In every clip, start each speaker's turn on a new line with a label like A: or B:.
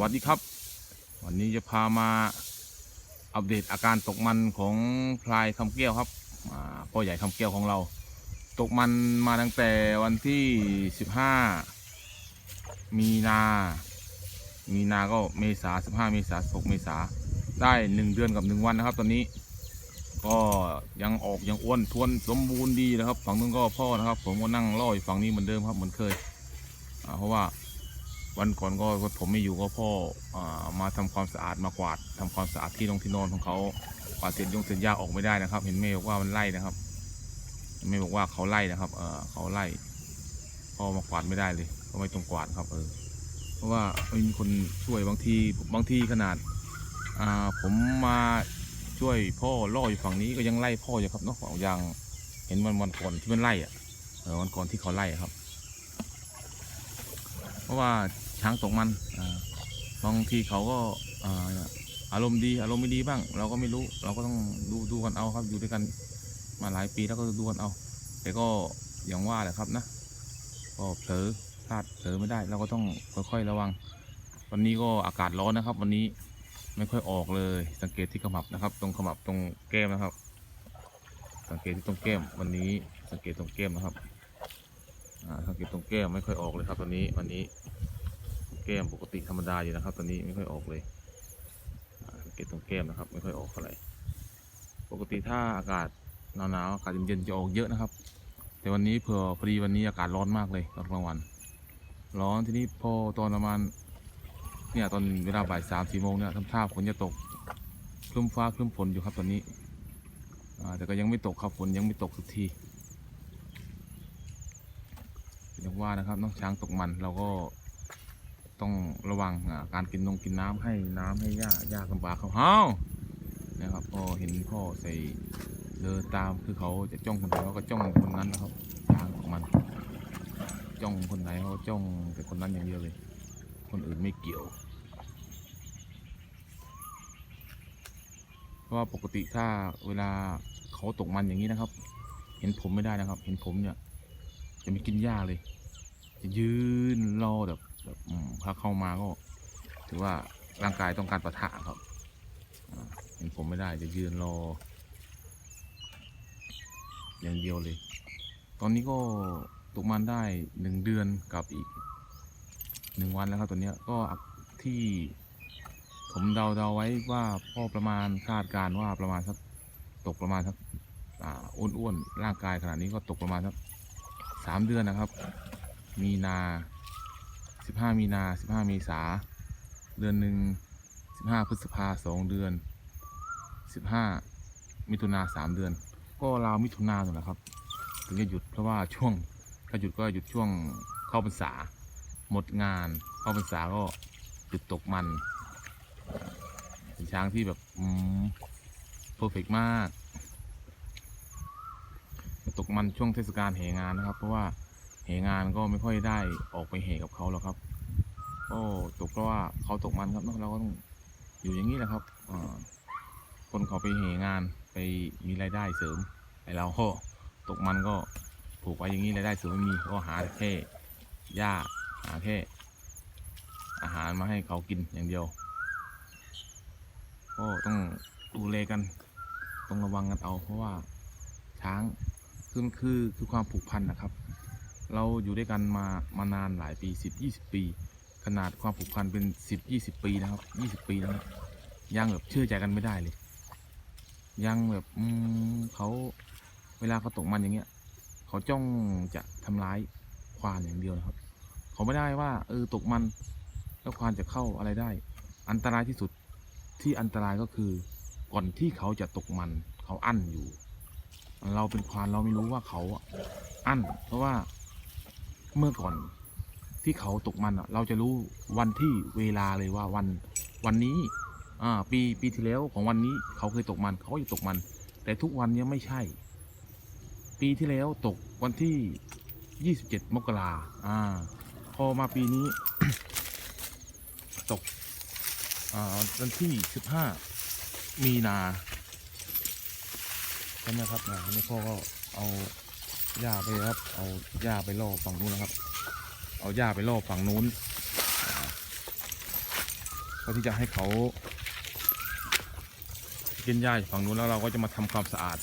A: วัสดีครับ วันนี้จะพามาอัปเดตอาการตกมันของพลายคำเกี้ยวครับพ่อใหญ่คำเกี้ยวของเรา ตกมันมาตั้งแต่วันที่ 15 มีนา มีนาก็เมษา15 เมษา6เมษาได้ 1 เดือนกับ 1 วันนะครับตอนนี้ ก็ยังออกยังอ้วนทวนสมบูรณ์ดีนะครับ ฝั่งนู้นก็พ่อนะครับ ผมก็นั่งล่ออยู่ฝั่งนี้เหมือนเดิมครับเหมือนเคยเพราะว่า วันก่อนก็ผมไม่อยู่ก็พ่ออมาทำความสะอาดมากวาดทำความสะอาดที่นอนที่นอนของเขากวาดเศษยงเศษหญ้าออกไม่ได้นะครับ เห็นแม่บอกว่ามันไล่นะครับแม่บอกว่าเขาไล่นะครับ เออเขาไล่พ่อมากวาดไม่ได้เลยเขาไม่ต้องกวาดครับเออเพราะว่าไม่มีคนช่วยบางทีบางทีขนาดอ่าผมมาช่วยพ่อล่ออยู่ฝั่งนี้ก็ยังไล่พ่ออยู่ครับเนาะอย่างเห็นวันวันก่อนที่มันไล่อะเออวันก่อนที่เขาไล่ครับ เพราะว่า ช้างตกมันบางทีเขาก็อารมณ์ดีอารมณ์ไม่ดีบ้าง เราก็ไม่รู้เราก็ต้องดูดูกันเอาครับอยู่ด้วยกันมาหลายปีแล้วก็ดูกันเอา แต่ก็อย่างว่าแหละครับนะก็เผลอพลาดเผลอไม่ได้ เราก็ต้องค่อยๆระวัง วันนี้ก็อากาศร้อนนะครับ วันนี้ไม่ค่อยออกเลย สังเกตที่ขมับนะครับ ตรงขมับตรงแก้มนะครับ สังเกตที่ตรงแก้ม วันนี้สังเกตตรงแก้มนะครับสังเกตตรงแก้มไม่ค่อยออกเลยครับตอนนี้วันนี้ แก้มปกติธรรมดาอยู่นะครับ ตอนนี้ไม่ค่อยออกเลยสังเกตตรงแก้มนะครับ ไม่ค่อยออกเท่าไหร่ปกติถ้าอากาศหนาวๆอากาศเย็นๆจะออกเยอะนะครับ แต่วันนี้เผื่อพอดีวันนี้อากาศร้อนมากเลยตอนกลางวัน ร้อนทีนี้พอตอนประมาณเนี่ยตอนเวลาบ่ายสามสี่โมงเนี่ยทำท่าฝนจะตกครึ้มฟ้าครึ้มฝนอยู่ครับตอนนี้แต่ก็ยังไม่ตกครับฝนยังไม่ตกสักทีอย่างว่านะครับน้องช้างตกมันเราก็ ต้องระวังการกินนงกินน้ำให้น้ำให้หญ้าหญ้ากำปาเขาเฮานะครับพอเห็นพ่อใส่เดินตามคือเขาจะจ้องคนไหนเขาก็จ้องคนนั้นนะครับช้างตกมัน จ้องคนไหนเขาจ้องแต่คนนั้นอย่างเดียวเลย คนอื่นไม่เกี่ยว เพราะว่าปกติถ้าเวลาเขาตกมันอย่างนี้นะครับ เห็นผมไม่ได้นะครับ เห็นผมเนี่ย จะไม่กินหญ้าเลย จะยืนรอแบบ ถ้าเข้ามาก็ ถือว่าร่างกายต้องการประทะครับเห็นผมไม่ได้จะยืนรอ อย่างเดียวเลย ตอนนี้ก็ตกมันได้หนึ่งเดือนกับอีกหนึ่งวันแล้วครับตอนเนี้ยก็ที่ผมเดาเดาๆไว้ว่าพ่อประมาณคาดการว่าประมาณสักตกประมาณสักอ่าอ้วนๆร่างกายขนาดนี้ก็ตกประมาณสักสามเดือนนะครับ มีนา สิบห้ามีนาสิบห้าเมษาเดือนหนึ่งสิบห้าพฤษภาสองเดือนสิบห้ามิถุนาสามเดือน ก็ราวมิถุนาตัวแหละครับ ถึงจะหยุดเพราะว่าช่วงถ้าหยุดก็หยุดช่วงเข้าพรรษา หมดงาน เข้าพรรษาก็หยุดตกมัน เป็นช้างที่แบบอืมเพอร์เฟกมาก ตกมันช่วงเทศกาลแห่งานนะครับ เพราะว่า แห่งานก็ไม่ค่อยได้ออกไปแห่กับเขาหรอกครับ ก็ตกเพราะว่าเขาตกมันครับเนอะเราก็ต้องอยู่อย่างนี้แหละครับคนเขาไปแห่งานไปมีรายได้เสริมไอเราก็ตกมันก็ผูกไว้อย่างนี้รายได้เสริมไม่มีก็หาแค่หญ้าหาแค่อาหารมาให้เขากินอย่างเดียวก็ต้องดูแลกันต้องระวังกันเอาเพราะว่าช้างคือคือคือความผูกพันนะครับ เราอยู่ด้วยกันมามานานหลายปีสิบยี่สิบปี ขนาดความผูกพันเป็นสิบยี่สิบปีนะครับยี่สิบปีแล้วยังแบบเชื่อใจกันไม่ได้เลย ยังแบบอืมเขาเวลาเขาตกมันอย่างเงี้ยเขาจ้องจะทำร้ายควานอย่างเดียวนะครับ เขาไม่ได้ว่า เออตกมัน แล้วควานจะเข้าอะไรได้ อันตรายที่สุดที่อันตรายก็คือ ก่อนที่เขาจะตกมัน เขาอั้นอยู่ เราเป็นควานเราไม่รู้ว่าเขาอั้น เพราะว่า เมื่อก่อนที่เขาตกมันอะเราจะรู้วันที่เวลาเลยว่าวันวันนี้อ่าปีปีที่แล้วของวันนี้เขาเคยตกมัน เขาก็จะตกมัน แต่ทุกวันเนี้ยไม่ใช่ ปีที่แล้วตกวันที่27มกราอ่า พอมาปีนี้ ตกอ่าวันที่15มีนาใช่ไหมครับอ่าอันนี้พ่อก็เอา หญ้าไปครับ เอาหญ้าไปล่อฝั่งนู้นนะครับ เอาหญ้าไปล่อฝั่งนู้นอ่าก็ที่จะให้เขากินหญ้าฝั่งนู้นแล้วเราก็จะมาทำความสะอาด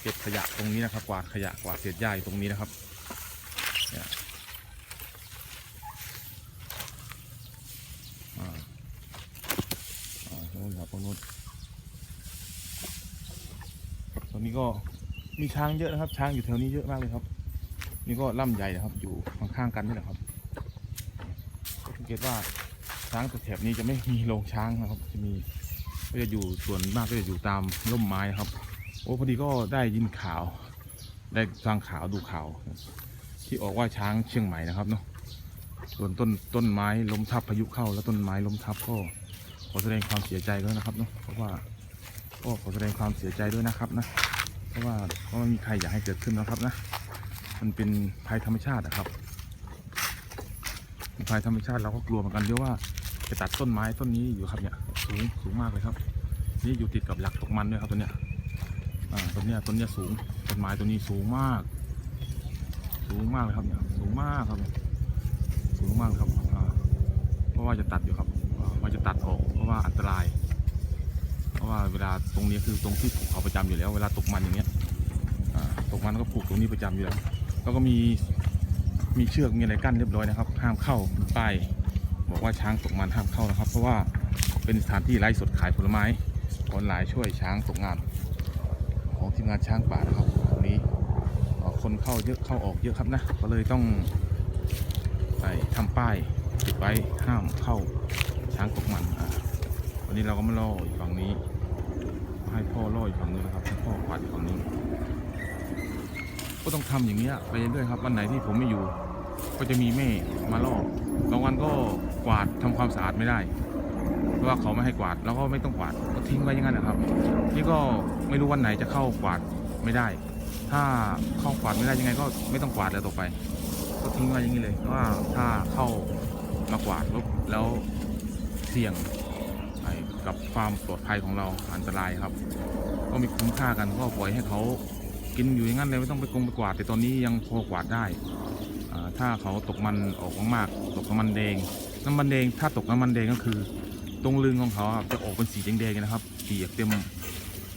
A: เก็บขยะตรงนี้นะครับ กวาดขยะกวาดเศษหญ้าอยู่ตรงนี้นะครับเนี่ยอ่าอ่าตรงนู้นครับตรงนู้นตอนนี้ก็ มีช้างเยอะนะครับ ช้างอยู่แถวนี้เยอะมากเลยครับ นี่ก็ล่ำใหญ่นะครับ อยู่ข้างๆกันนี่แหละครับก็สังเกตว่าช้างแถบนี้จะไม่มีโรงช้างนะครับ จะมีก็จะอยู่ส่วนมากก็จะอยู่ตามร่มไม้นะครับ โอ้พอดีก็ได้ยินข่าว ได้ฟังข่าวดูข่าวที่ออกว่าช้างเชียงใหม่นะครับเนาะส่วนต้นต้นไม้ล้มทับพายุเข้า แล้วต้นไม้ล้มทับก็ขอแสดงความเสียใจด้วยนะครับเนาะเพราะว่าก็ขอแสดงความเสียใจด้วยนะครับนะ เพราะว่าก็ไม่มีใครอยากให้เกิดขึ้นนะครับนะ มันเป็นภัยธรรมชาตินะครับภัยธรรมชาติเราก็กลัวเหมือนกันเยอะว่าจะตัดต้นไม้ต้นนี้อยู่ครับเนี่ยสูงสูงมากเลยครับ นี่อยู่ติดกับหลักตกมันด้วยครับตัวเนี้ยอ่าต้นเนี้ยต้นเนี้ยสูงต้นไม้ตัวนี้สูงมาก สูงมากเลยครับเนี่ยสูงมากครับ สูงมากเลยครับเพราะว่าจะตัดอยู่ครับว่าจะตัดออกเพราะว่าอันตราย ราะว่าเวลาตรงนี้คือตรงที่ผูกเขาประจำอยู่แล้ว เวลาตกมันอย่างเงี้ยตกมันก็ผูกตรงนี้ประจำอยู่แล้วแล้วก็มีมีเชือกมีอะไรกั้นเรียบร้อยนะครับ ห้ามเข้าป้ายบอกว่าช้างตกมันห้ามเข้านะครับ เพราะว่าเป็นสถานที่ไร้สดขายผลไม้ออนไลน์ช่วยช้างตกงาน ของทีมงานช้างป่านะครับตรงนี้คนเข้าเยอะเข้าออกเยอะครับนะก็เลยต้องใส่ทำป้ายติดไว้ห้ามเข้าช้างตกมันอ่าวันนี้เราก็มาล่ออยู่ฝั่งนี้ ให้พ่อล่อยู่ฝั่งนู้นนะครับให้พ่อขวาดอยู่ฝั่งนี้ก็ต้องทำอย่างนี้ยไปเรื่อยครับวันไหนที่ผมไม่อยู่ ก็จะมีแม่มาล่อบางวันก็กวาดทำความสะอาดไม่ได้ เพราะว่าเขาไม่ให้กวาดแล้วก็ไม่ต้องกวาดก็ทิ้งไว้อย่างนั้นนะครับ นี่ก็ไม่รู้วันไหนจะเข้ากวาดไม่ได้ ถ้าเข้ากวาดไม่ได้ยังไงก็ไม่ต้องกวาดแล้วต่อไป ก็ทิ้งไว้อย่างนี้เลยเพราะว่าถ้าเข้ามากวาดแล้วเสี่ยง กับความปลอดภัยของเราอันตรายครับ ก็ม่คุ้มค่ากันก็ปล่อยให้เขากินอยู่อย่างนั้นเลยไม่ต้องไปกงไปกวาดแต่ตอนนี้ยังพอกวาดได้ถ้าเขาตกมันออกมากๆตกน้ำมันแดง น้ำมันแดงถ้าตกน้ำมันแดงก็คือ ตรงลึงของเขาจะออกเป็นสีแดงๆนะครับเปียกเต็ม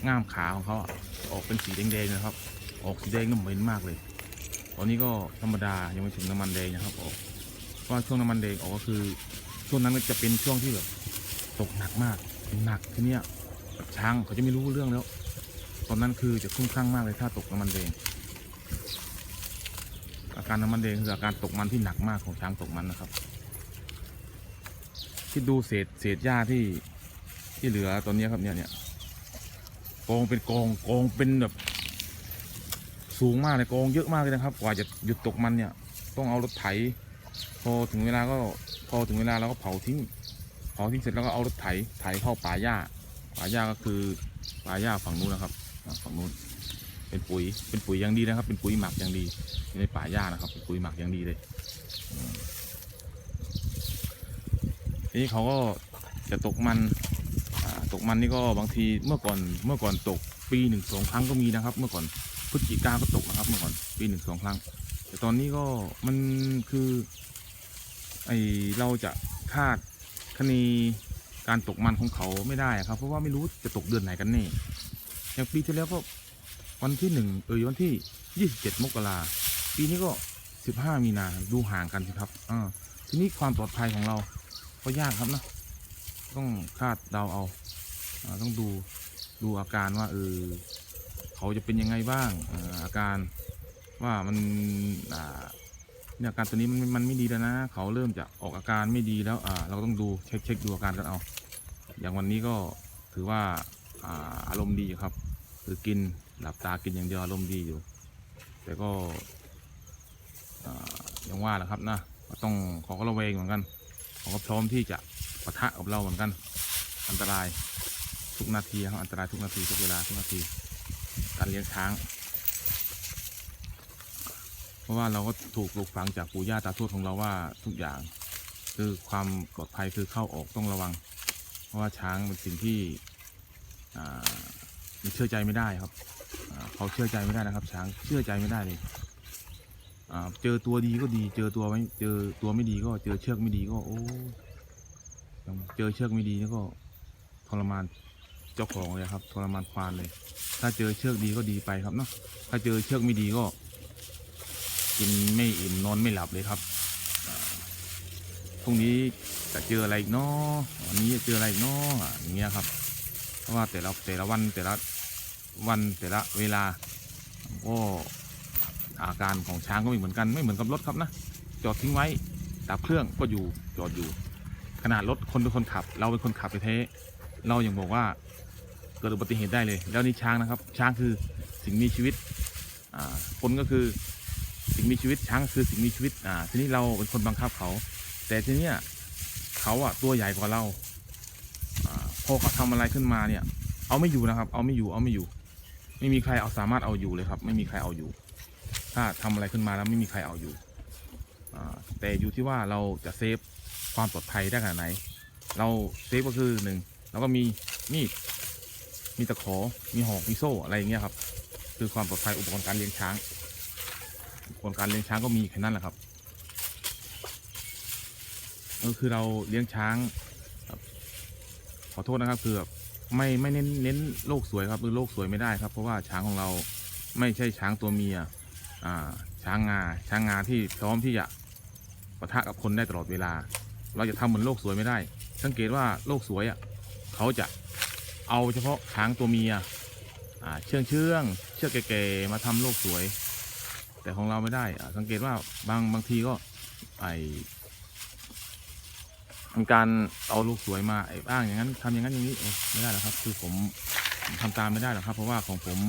A: ง่ามขาของเขาออกเป็นสีแดงๆนะครับ ออกสีแดงน้ำเหม็นมากเลยตอนนี้ก็ธรรมดายังไม่ถึงน้ำมันแดงนะครับออกว่าช่วงน้ำมันแดงออกก็คือช่วงนั้นจะเป็นช่วงที่แบบตกหนักมาก หนักทีเนี้ยแบบช้างเขาจะไม่รู้เรื่องแล้ว ตอนนั้นคือจะคลุ้มคลั่งมากเลยถ้าตกน้ำมันแดงอาการน้ำมันแดงคืออาการตกมันที่หนักมากของช้างตกมันนะครับที่ดูเศษเศษหญ้าที่ที่เหลือตอนนี้ครับเนี่ยเนี่ยกองเป็นกองกองเป็นแบบสูงมากเลยกองเยอะมากเลยนะครับ กว่าจะหยุดตกมันเนี่ย ต้องเอารถไถ พอถึงเวลาก็พอถึงเวลาเราก็เผาทิ้ง เผาทิ้งเสร็จแล้วก็เอารถไถไถเข้าป่าหญ้าป่าหญ้าก็คือป่าหญ้าฝั่งนู้นนะครับฝั่งนู้นเป็นปุ๋ยเป็นปุ๋ยอย่างดีนะครับ เป็นปุ๋ยหมักอย่างดีในป่าหญ้านะครับเป็นปุ๋ยหมักอย่างดีเลยทีนี้เขาก็จะตกมันตกมันนี่ก็บางทีเมื่อก่อนเมื่อก่อนตกปีหนึ่งสองครั้งก็มีนะครับ เมื่อก่อนพฤศจิกาก็ตกนะครับ เมื่อก่อนปีหนึ่งสองครั้ง แต่ตอนนี้ก็มันคือไอเราจะคาด คะเนการตกมันของเขาไม่ได้ครับ เพราะว่าไม่รู้จะตกเดือนไหนกันแน่อย่างปีที่แล้วก็วันที่หนึ่งเออวันที่ยี่สิบเจ็ดมกราปีนี้ก็สิบห้ามีนาดูห่างกันสิครับอ่าทีนี้ความปลอดภัยของเราก็ยากครับนะต้องคาดเดาเอาอาต้องดูดูอาการว่าเออเขาจะเป็นยังไงบ้างอาอาการว่ามันอ่า เนี่ยอาการตัวนี้มันมันไม่ดีแล้วนะ เขาเริ่มจะออกอาการไม่ดีแล้วอ่าเราก็ต้องดูเช็คเช็คดูอาการกันเอา อย่างวันนี้ก็ถือว่าอ่าอารมณ์ดีอยู่ครับ คือกินหลับตากินอย่างเดียวอารมณ์ดีอยู่ แต่ก็ย่างว่าแหละครับนะก็ต้องขอก็ระเวงเหมือนกันเขาก็พร้อมที่จะปะทะกับเราเหมือนกัน อันตรายทุกนาทีครับอันตรายทุกนาทีทุกเวลาทุกนาทีการเลี้ยงช้าง เพราะว่าเราก็ถูกปลูกฝังจากปู่ย่าตาทวดของเราว่าทุกอย่าง คือความปลอดภัยคือเข้าออกต้องระวัง เพราะว่าช้างเป็นสิ่งที่มันเชื่อใจไม่ได้ครับเขาเชื่อใจไม่ได้นะครับ ช้างเชื่อใจไม่ได้เลยเจอตัวดีก็ดี เจอตัวไม่เจอตัวไม่ดีก็เจอเชือกไม่ดีก็โอ้เจอเชือกไม่ดีนี่ก็ทรมานเจ้าของเลยครับทรมานควานเลย ถ้าเจอเชือกดีก็ดีไปครับเนาะถ้าเจอเชือกไม่ดีก็ กินไม่อิ่มนอนไม่หลับเลยครับพรุ่งนี้จะเจออะไรอีกเนาะวันนี้จะเจออะไรอีกเนาะอย่างเงี้ยครับ เพราะว่าแต่ละแต่ละวันแต่ละวันแต่ละเวลาก็อาการของช้างก็ไม่เหมือนกันไม่เหมือนกับรถครับนะจอดทิ้งไว้ดับเครื่องก็อยู่จอดอยู่ ขนาดรถคนเป็นคนขับ เราเป็นคนขับไปเทเรายังบอกว่าเกิดอุบัติเหตุได้เลย แล้วนี่ช้างนะครับ ช้างคือสิ่งมีชีวิตอ่าคนก็คือ สิ่งมีชีวิตช้างคือสิ่งมีชีวิตอ่าทีนี้เราเป็นคนบังคับเขา แต่ทีเนี้ยเขาอะตัวใหญ่กว่าเราอ่าพอเขาทำอะไรขึ้นมาเนี่ย เอาไม่อยู่นะครับ เอาไม่อยู่เอาไม่อยู่ ไม่มีใครเอาสามารถเอาอยู่เลยครับ ไม่มีใครเอาอยู่ ถ้าทำอะไรขึ้นมาแล้วไม่มีใครเอาอยู่อ่าแต่อยู่ที่ว่าเราจะเซฟความปลอดภัยได้ขนาดไหน เราเซฟก็คือหนึ่งเราก็มีมีดมีตะขอมีหอกมีโซ่อะไรอย่างเงี้ยครับ คือความปลอดภัยอุปกรณ์การเลี้ยงช้าง อุปกรณ์การเลี้ยงช้างก็มีแค่นั้นแหละครับ ก็คือเราเลี้ยงช้างครับขอโทษนะครับคือแบบไม่ไม่เน้นเน้นโลกสวยครับคือโลกสวยไม่ได้ครับ เพราะว่าช้างของเราไม่ใช่ช้างตัวเมียอ่าช้างงาช้างงาที่พร้อมที่จะปะทะกับคนได้ตลอดเวลา เราจะทำเหมือนโลกสวยไม่ได้ สังเกตว่าโลกสวยอะเขาจะเอาเฉพาะช้างตัวเมียอ่าเชื่องเชื่องเชือกแก่ๆมาทำโลกสวย แต่ของเราไม่ได้อ่าสังเกตว่าบางบางทีก็ไอมีการเอาลูกสวยมาไอ้บ้างอย่างนั้นทำอย่างนั้นอย่างนี้ไม่ได้หรอกครับ คือผมผมทำตามไม่ได้หรอกครับ เพราะว่าของผม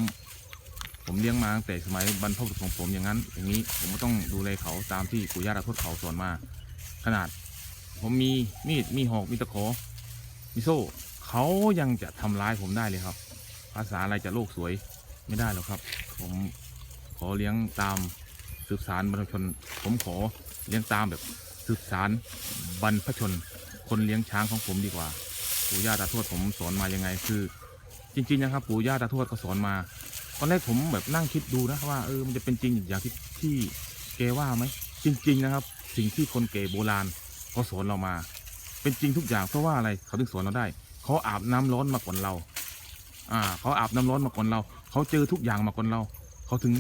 A: ผมเลี้ยงมาตั้งแต่สมัยบรรพบุรุษของผมอย่างนั้น อย่างนี้ผมก็ต้องดูแลเขาตามที่ปู่ย่าตาทวดเขาสอนมา ขนาด ผมมีมีดมีหอกมีตะขอมีโซ่เขายังจะทำร้ายผมได้เลยครับ ภาษาอะไรจะโลกสวยไม่ได้หรอกครับ ผม ขอเลี้ยงตามสืบสารบรรพชน ผมขอเลี้ยงตามแบบสืบสารบรรพชน คนเลี้ยงช้างของผมดีกว่า ปู่ย่าตาทวดผมสอนมายังไงคือ จริง ๆ นะครับ ปู่ย่าตาทวดเขาสอนมาตอนแรกผมแบบนั่งคิดดูนะว่าเออมันจะเป็นจริงอย่างที่ที่แกว่าไหมจริง ๆ นะครับ สิ่งที่คนเก่โบราณเขาสอนเรามา เป็นจริงทุกอย่างเพราะว่าอะไรเขาถึงสอนเราได้เขาอาบน้ำร้อนมาก่อนเรา อ่าเขาอาบน้ำร้อนมาก่อนเราเขาเจอทุกอย่างมาก่อนเราเขาถึง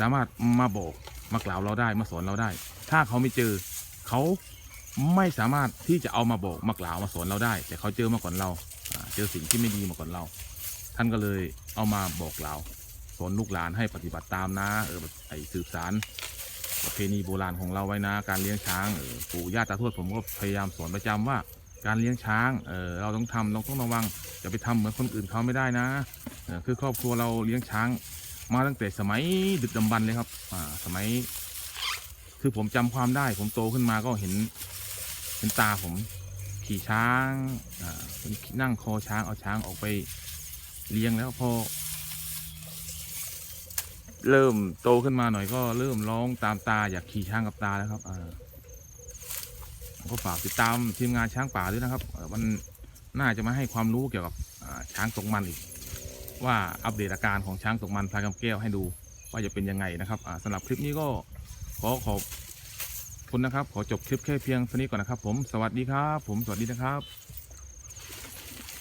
A: สามารถมาบอกมากล่าวเราได้มาสอนเราได้ ถ้าเขาไม่เจอเขาไม่สามารถที่จะเอามาบอกมากล่าวมาสอนเราได้ แต่เขาเจอมาก่อนเราเจอสิ่งที่ไม่ดีมาก่อนเรา ท่านก็เลยเอามาบอกเราสอนลูกหลานให้ปฏิบัติตามนะเออไอสืบสารประเพณีโบราณของเราไว้นะ การเลี้ยงช้างเออปู่ย่าตาทวดผมก็พยายามสอนประจำว่า การเลี้ยงช้างเออเราต้องทำเราต้องระวังอย่าไปทำเหมือนคนอื่นเขาไม่ได้นะคือครอบครัวเราเลี้ยงช้าง มาตั้งแต่สมัยดึกดำบรรพ์เลยครับอ่าสมัย คือผมจำความได้ ผมโตขึ้นมาก็เห็นเห็นตาผมขี่ช้างอ่านั่งคอช้างเอาช้างออกไปเลี้ยงแล้วพอ เริ่มโตขึ้นมาหน่อยก็เริ่มร้องตามตาอยากขี่ช้างกับตาแล้วครับอ่าก็ฝากติดตามทีมงานช้างป่าด้วยนะครับ มันน่าจะมาให้ความรู้เกี่ยวกับช้างตกมันอีก ว่าอัปเดตอาการของช้างตกมันพลายกำแก้วให้ดูว่าจะเป็นยังไงนะครับอ่าสำหรับคลิปนี้ก็ขอขอบคุณนะครับ ขอจบคลิปแค่เพียงเท่านี้ก่อนนะครับ ผมสวัสดีครับ ผมสวัสดีนะครับ